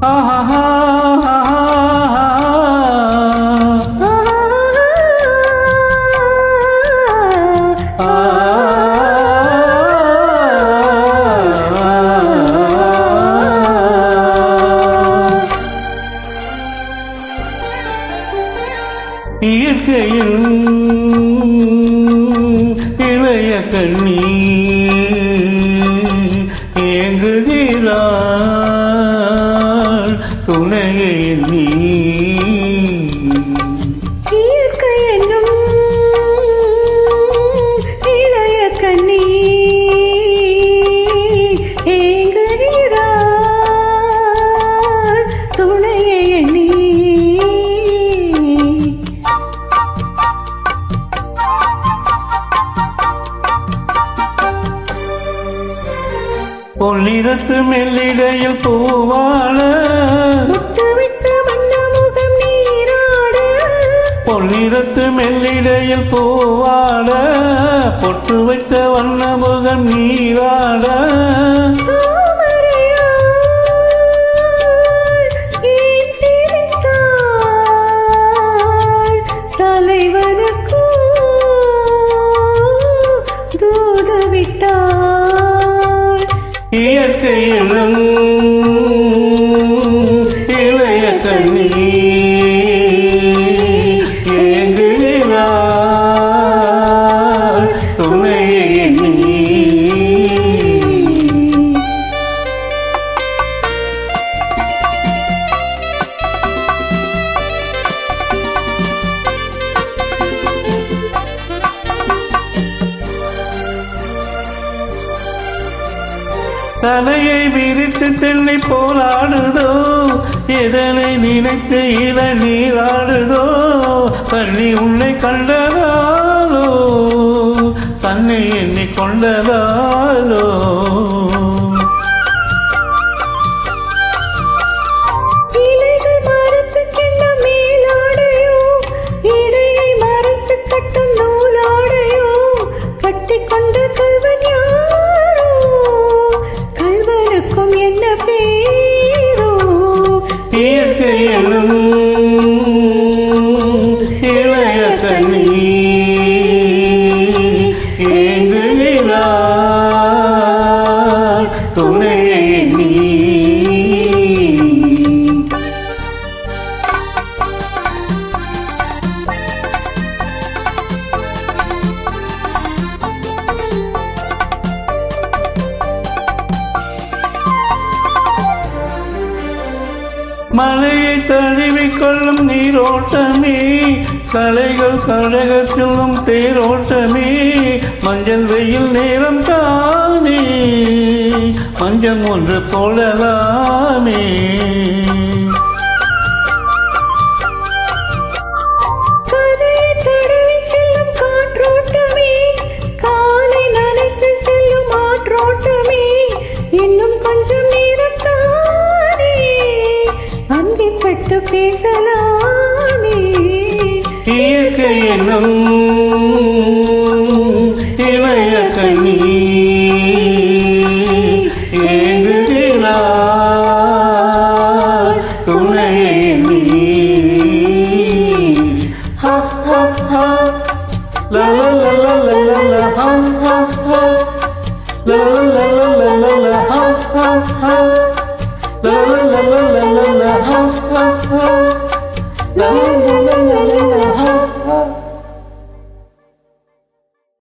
ha ha துணையை நீ பொன்னிறத்து மெல்லிடையில் பூவாழ பொன்னிறத்து மெல்லிடையில் பூவாட பொட்டு வைத்த வண்ணமுகம் நீராட. இயற்கையிலும் இளைய தலையை விரித்து தென்னை போலாடுதோ எதனை நினைத்து இள நீராடுதோ பள்ளி உன்னை கண்டதாலோ? தன்னை எண்ணிக் கொண்டதா? இயற்கையிலும் இளைய கண்ணி ஏங்குகிறாள் துணையை மலையை தழுவிக்கொள்ளும் நீரோட்டமே. கலைகள் கழக சொல்லும் தேரோட்டமே. மஞ்சள் வெயில் நேரம் தானே. மஞ்சள் ஒன்று போலலாமே. இயற்கை எனும் இளைய கனி ஏங்குகிறார் துணையை நீ ஹா ஹா ஹா la la la la la la la ha ha ha la la la la la la la ha ha ha la la la la la la la ha ha ha la la la la